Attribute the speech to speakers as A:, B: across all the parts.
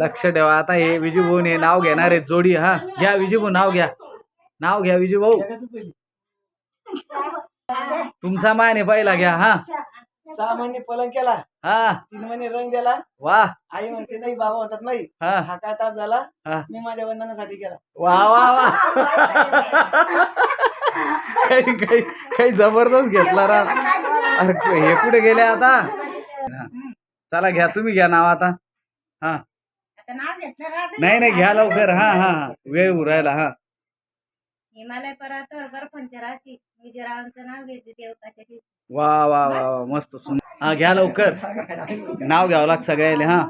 A: लक्ष ठेवा. आता हे विजू भाऊ हे नाव घेणार आहे जोडी. हा घ्या विजू भाऊ नाव घ्या. नाव घ्या विजू भाऊ तुमचा मान आहे पहिला घ्या. हा.
B: सहा महिने पलंग केला.
A: हा.
B: तीन महिने रंग दिला.
A: वा.
B: आई म्हणते नाही बाबा म्हणतात नाही.
A: हा.
B: हा काय ताप झाला?
A: हा.
B: मी माझ्या वंदनासाठी केला.
A: वा वा वा. काही काही काही जबरदस्त घेतला रा. अरे हे कुठे गेले आता? हा. चला घ्या. तुम्ही घ्या नाव आता. हा. नाही नाही घ्या लवकर. हा हा. हा. वेळ उरायला हा.
C: हिमालय पर्वतावर बर्फांच्या राशी विजयरावांचं नाव घेते देवताच्या दिवशी.
A: वा वा वा वा मस्त सुंदर हा घ्या लवकर. नाव घ्यावं लागतं सगळ्याले हा.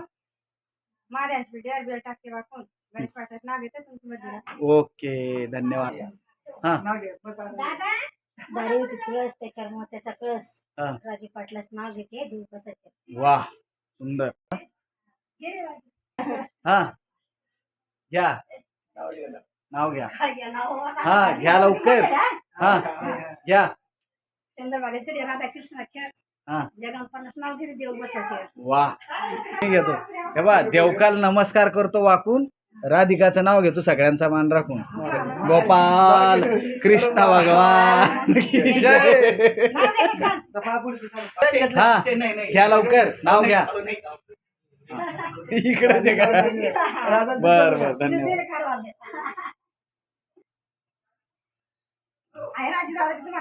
C: माझ्या टाकते वाकून गणेश पाठात नाव घेते तुमचं
A: ओके धन्यवाद. हा.
C: दारी होती तुळस त्याच्यावर मग त्याचा कळस.
A: हा.
C: राजू पाटलाच नाव घेते
A: वा सुंदर. हा घ्या नाव घ्या हा घ्या लवकर हा घ्या
C: चंद्रबागेकडे राधा कृष्ण खेळ
A: हा वा घेतो हे बा देवकाल नमस्कार करतो वाकून राधिकाचं नाव घेतो सगळ्यांचा मान राखून गोपाल कृष्ण भगवान. हा घ्या लवकर नाव घ्या इकडे बर बर धन्यवाद.
C: आहे राजू दादा तुम्हाला